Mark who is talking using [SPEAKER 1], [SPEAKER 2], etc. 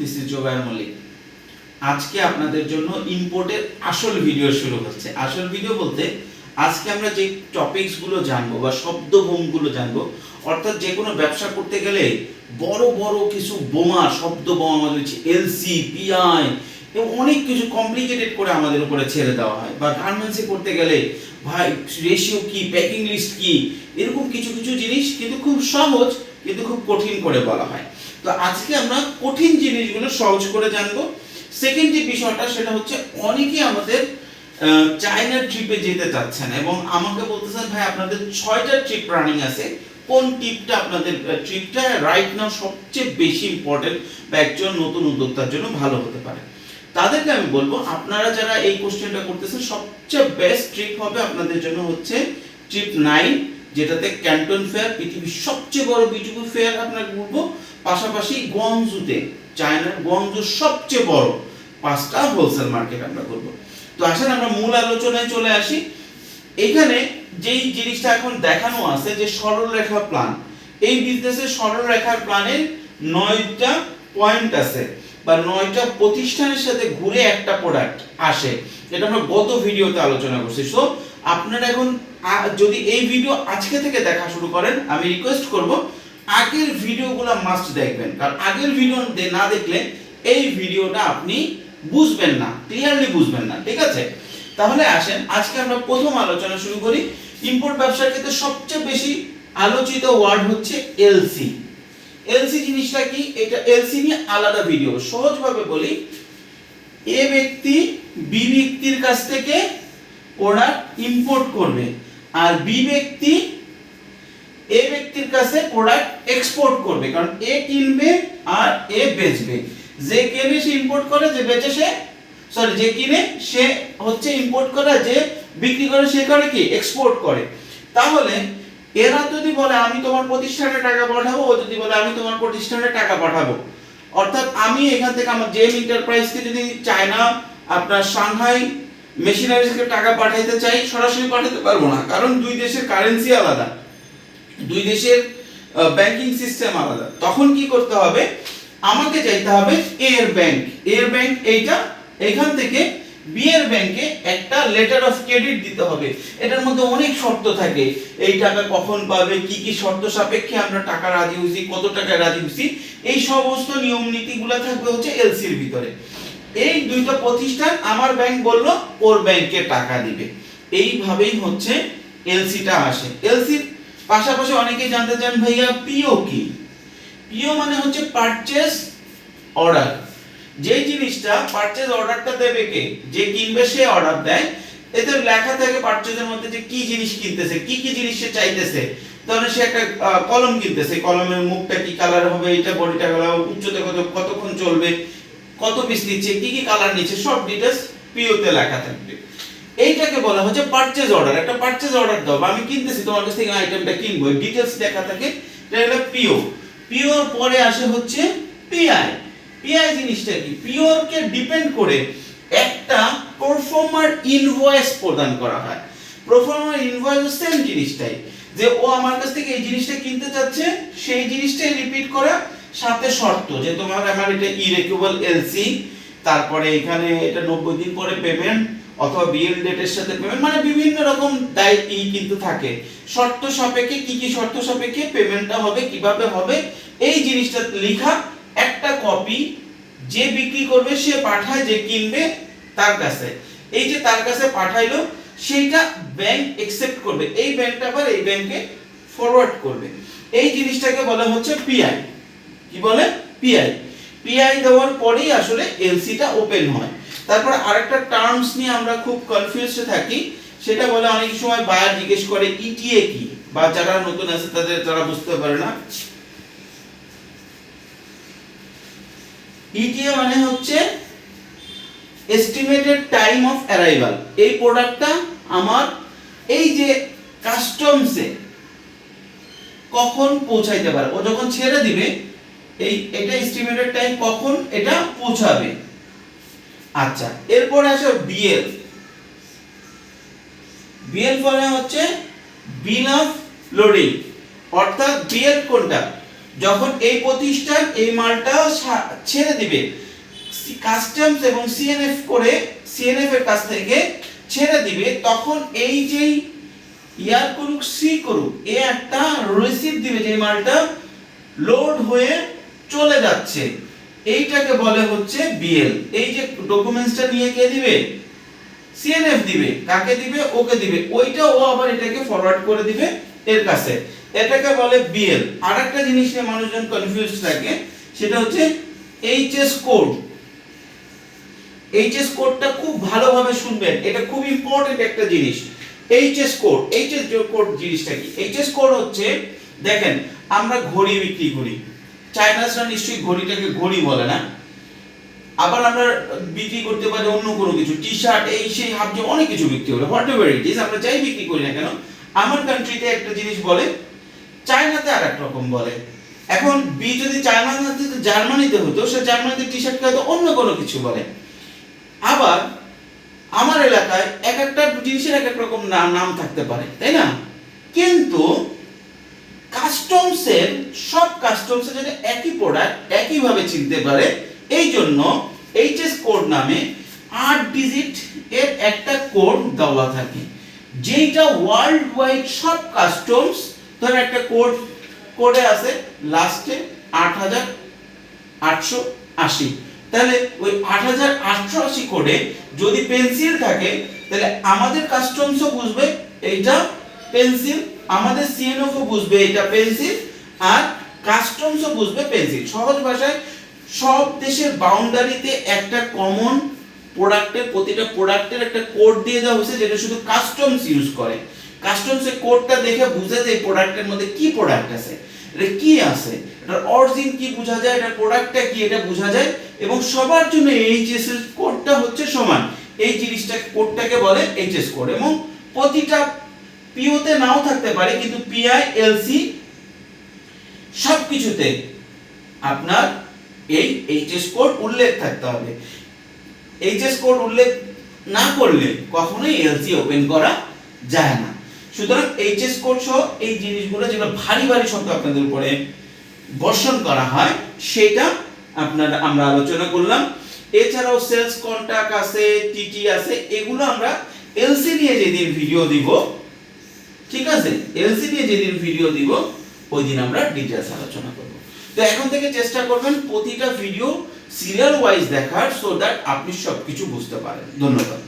[SPEAKER 1] This is জোগায় মল্লিক আজকে আপনাদের জন্য ইম্পোর্টের আসল ভিডিও শুরু হচ্ছে। আসল ভিডিও বলতে, আজকে আমরা যে টপিকসগুলো জানব বা শব্দভঙ্গগুলো জানব, অর্থাৎ যে কোনো ব্যবসা করতে গেলে বড় বড় কিছু বোমা, শব্দ বোমা আমাদের হচ্ছে এলসি পিআই এবং অনেক কিছু কমপ্লিকেটেড করে আমাদের উপরে ছেড়ে দেওয়া হয়। বা গার্মেন্টসে করতে গেলে, ভাই রেশিও কি প্যাকিং লিস্ট কি, এরকম কিছু কিছু জিনিস কিন্তু খুব সহজ, কিন্তু খুব কঠিন করে বলা হয়। তো আজকে আমরা কঠিন জিনিসগুলো সহজ করে জানব। সেকেন্ড যে বিষয়টা, সেটা হচ্ছে অনেকেই আমাদের চায়না ট্রিপে যেতে চাচ্ছেন এবং আমাকে বলতেছেন ভাই, আপনাদের ছয়টা ট্রিপ রানিং আছে। কোন ট্রিপটা আপনাদের ট্রিপটা রাইট নাও সবচেয়ে বেশি ইম্পর্টেন্ট বা একজন নতুন উদ্যোক্তার জন্য ভালো হতে পারে? তাদেরকে আমি বলব, আপনারা যারা এই কোশ্চেনটা করতেছেন, সবচেয়ে বেস্ট ট্রিপ হবে আপনাদের জন্য হচ্ছে ট্রিপ নাইন যেটাতে ক্যান্টন ফেয়ার পৃথিবীর সবচেয়ে বড় বিউটিফুল ফেয়ার আপনাকে বলব। পাশাপাশি গোয়াংজুতে, চায়নার গোয়াংজু সবচেয়ে বড় পাঁচটা হোলসেল মার্কেট আমরা করব। তো আসেন আমরা মূল আলোচনায় চলে আসি। এখানে যেই জিনিসটা এখন দেখানো আছে যে সরল রেখা প্ল্যান এই বিজনেসের সরল রেখার প্ল্যানের নয়টা পয়েন্ট আছে বা নয়টা প্রতিষ্ঠানের সাথে ঘুরে একটা প্রোডাক্ট আসে এটা আমরা গত ভিডিওতে আলোচনা করছি। সো আপনারা এখন যদি এই ভিডিও আজকে থেকে দেখা শুরু করেন, আমি রিকোয়েস্ট করব আগের ভিডিওগুলো মাস্ট দেখবেন। কারণ আগের ভিডিও না দেখলে এই ভিডিওটা আপনি বুঝবেন না ক্লিয়ারলি বুঝবেন না, ঠিক আছে? তাহলে আসেন, আজকে আমরা প্রথম আলোচনা শুরু করি। ইম্পোর্ট ব্যবসার ক্ষেত্রে সবচেয়ে বেশি আলোচিত ওয়ার্ড হচ্ছে এলসি এলসি জিনিসটা কি? এটা এলসি নিয়ে আলাদা ভিডিও সহজভাবে বলি, এ ব্যক্তি বি ব্যক্তির কাছ থেকে প্রোডাক্ট ইম্পোর্ট করবে, আর বি ব্যক্তি এ ব্যক্তির কাছে প্রোডাক্ট এক্সপোর্ট করবে, কারণ এ কিনবে আর এ বেচবে। যে কেনে সে ইম্পোর্ট করে, যে বেচে সে সরি যে কিনে সে হচ্ছে ইম্পোর্ট করে, যে বিক্রি করে সে করে কি? এক্সপোর্ট করে। তাহলে এরা যদি বলে, আমি তোমার প্রতিষ্ঠানে টাকা পাঠাবো ও যদি বলে, আমি তোমার প্রতিষ্ঠানে টাকা পাঠাবো অর্থাৎ আমি এখান থেকে আমার জেম এন্টারপ্রাইজকে যদি চায়না, আপনার সাংহাই মেশিনারিজকে টাকা পাঠাইতে চাই, সরাসরি পাঠাতে পারব না, কারণ দুই দেশের কারেন্সি আলাদা। দুই দেশের ব্যাংকিং সিস্টেম আলাদা। তখন কি করতে হবে? আমাকে যাইতে হবে এর ব্যাংক এর ব্যাংক এইটা এখান থেকে বিয়ের ব্যাংকে একটা লেটার অফ ক্রেডিট দিতে হবে। এটার মধ্যে অনেক শর্ত থাকে। এই টাকা কখন পাবে, কি কি শর্ত সাপেক্ষে আমরা টাকা রাজি হইছি কত টাকা রাজি হইছি এই সমস্ত নিয়ম নীতিগুলো থাকবে হচ্ছে এলসির ভিতরে। এই দুইটা প্রতিষ্ঠান আমার ব্যাংক বলল, ওর ব্যাংকে টাকা দিবে। এইভাবেই হচ্ছে এলসিটা আসে। এলসির পাশাপাশি অনেকেই জানতে চান, ভাইয়া পিও কি? পিও মানে হচ্ছে পারচেজ অর্ডার যে জিনিসটা পারচেজ অর্ডারটা দেবে কে? যে কিনবে, সে অর্ডার দেয়। এতে লেখা থাকে পারচেজের মধ্যে যে কি জিনিস কিনতেছে, কি কি জিনিস সে চাইতেছে। ধরেন সে একটা কলম কিনতেছে। কলমের মুখটা কি কালার হবে, এটা বডিটা কালার উচ্চতা কত, কতক্ষণ চলবে, কত পিস নিচ্ছে, কি কি কালার নিচ্ছে, সব ডিটেলস পিওতে লেখা থাকবে। এইটাকে বলা হচ্ছে পারচেজ অর্ডার একটা পারচেজ অর্ডার দাও আমি কিনতেছি, তোমার কাছ থেকে আইটেমটা কিনবো। ডিটেলস লেখা থাকে, এটা হলো পিও পিওর পরে আসে হচ্ছে পিআই পিআই জিনিসটা কি? পিওর কে ডিপেন্ড করে একটা পারফর্মার ইনভয়েস প্রদান করা হয়। পারফর্মার ইনভয়েস সেম জিনিসটাই। যে ও আমার কাছ থেকে এই জিনিসটা কিনতে চাচ্ছে, সেই জিনিসটাই রিপিট করা, সাথে শর্ত যে তোমার আমার এটা ইরেকুয়েবল এলসি তারপরে এখানে এটা নব্বই দিন পরে পেমেন্ট অথবা বিএল ডেটের সাথে পেমেন্ট মানে বিভিন্ন রকম দায় কিন্তু থাকে। শর্ত সাপেক্ষে কি কি শর্ত সাপেক্ষে পেমেন্টটা হবে, কীভাবে হবে, এই জিনিসটা লেখা একটা কপি যে বিক্রি করবে, সে পাঠায়, যে কিনবে তার কাছে। এই যে তার কাছে পাঠাইলো, সেইটা ব্যাংক একসেপ্ট করবে। এই ব্যাংকটা আবার এই ব্যাংকে ফরওয়ার্ড করবে। এই জিনিসটাকে বলা হচ্ছে পিআই কি বলে? পিআই পিআই দেওয়ার পরেই আসলে এলসিটা ওপেন হয়। তারপর আরেকটা টার্মস নিয়ে আমরা খুব কনফিউজড থাকি, সেটা বলে অনেক সময় বায়ার জিজ্ঞেস করে ইটিএ কি বা যারা নতুন আছে তাদের, তারা বুঝতে পারে না। ইটিএ মানে হচ্ছে এস্টিমেটেড টাইম অফ অ্যারাইভাল এই প্রোডাক্টটা আমার, এই যে কাস্টমসে কখন পৌঁছাইতে পারে? ও যখন ছেড়ে দিবে, এই, এটা এস্টিমেটেড টাইম কখন, এটা পৌঁছাবে। আচ্ছা এরপরে আসে বিএল বিএল মানে হচ্ছে বিল অফ লোডিং। অর্থাৎ বিএল কোনটা? যখন এই প্রতিষ্ঠান এই মালটা ছেড়ে দিবে কাস্টমস এবং সিএনএফ করে সিএনএফ এর কাছ থেকে ছেড়ে দিবে, তখন এই যেই ইয়ার করুক, সি করুক, এ একটা রিসিপ্ট দিবে যে মালটা লোড হয়ে চলে যাচ্ছে। এইটাকে বলে হচ্ছে বিএল এই যে ডকুমেন্টসটা নিয়ে কে দিবে? সিএনএফ দিবে। কাকে দিবে? ওকে দিবে। ওইটা ও আবার এটাকে ফরওয়ার্ড করে দিবে এর কাছে। এটাকে বলে বিএল আর একটা জিনিস নিয়ে মানুষজন কনফিউজ থাকে, সেটা হচ্ছে এইচএস কোড এইচএস কোডটা খুব ভালোভাবে শুনবেন। এটা খুব ইম্পর্টেন্ট একটা জিনিস। এইচএস কোড এইচএস কোড জিনিসটা কি? এইচএস কোড হচ্ছে, দেখেন, আমরা ঘড়ি বিক্রি করি। চাইনাসরা নিশ্চয়ই ঘড়িটাকে ঘড়ি বলে না? আবার আমরা বিক্রি করতে পারি অন্য কোনো কিছু টি শার্ট এই সেই হাফ যে অনেক কিছু বিক্রি করে হোয়াট এভার ইট ইজ আমরা যাই বিক্রি করি না কেন? আমার কান্ট্রিতে একটা জিনিস বলে, চায়নাতে আর এক রকম বলে। এখন বি যদি চায়নাতে, জার্মানিতে হতো, সে জার্মানিতে টি শার্টকে হয়তো অন্য কোনো কিছু বলে। আবার আমার এলাকায় এক একটা জিনিসের এক এক রকম নাম থাকতে পারে, তাই না? কিন্তু কাস্টমসের সব কাস্টমসের যদি একই প্রোডাক্ট একইভাবে চিনতে পারে। এই জন্য এইচএস কোড নামে আট ডিজিট এর একটা কোড দেওয়া থাকে। যেটা ওয়ার্ল্ড ওয়াইড সব কাস্টমস ধর একটা কোড কোডে আছে লাস্টে আট হাজার আটশো আশি। তাহলে ওই আট হাজার আটশো আশি কোডে যদি পেন্সিল থাকে, তাহলে আমাদের কাস্টমসও বুঝবে এইটা পেন্সিল, আমাদের সিএনএফও বুঝবে এটা পেন্সিল আর কাস্টমসও বুঝবে পেন্সিল। সহজ ভাষায়, সব দেশের বাউন্ডারিতে একটা কমন প্রোডাক্টের প্রতিটা প্রোডাক্টের একটা কোড দিয়ে দেওয়া হয়েছে যেটা শুধু কাস্টমস ইউজ করে। কাস্টমসের কোডটা দেখে বুঝে যায় প্রোডাক্টের মধ্যে কি প্রোডাক্ট আছে, এটা কি আছে, এটার অরিজিন কি বোঝা যায়, এটার প্রোডাক্টটা কি, এটা বোঝা যায় এবং সবার জন্য এইচএস এর কোডটা হচ্ছে সমান। এই জিনিসটা কোডটাকে বলে এইচএস কোড এবং প্রতিটা পিওতে নাও থাকতে পারে, কিন্তু পিআই এলসি সব কিছুতে আপনার এই এইচএস কোড উল্লেখ থাকতে হবে। এইচএস কোড উল্লেখ না করলে কখনোই এলসি ওপেন করা যায় না। সুতরাং এইচএস কোড সহ এই জিনিসগুলো যেগুলো ভারী ভারী শব্দ আপনাদের উপরে বর্ষণ করা হয়, সেটা আপনার আমরা আলোচনা করলাম। এছাড়াও সেলস কন্টাক্ট আছে টিটি আছে, এগুলো আমরা এলসি নিয়ে যেদিন ভিডিও দিব ঠিক আছে? এলসি দিয়ে যেদিন ভিডিও দিব ওই দিন আমরা ডিটেলস আলোচনা করব। তো এখন থেকে চেষ্টা করবেন প্রতিটা ভিডিও সিরিয়াল ওয়াইজ দেখার সো দ্যাট আপনি সবকিছু বুঝতে পারেন। ধন্যবাদ।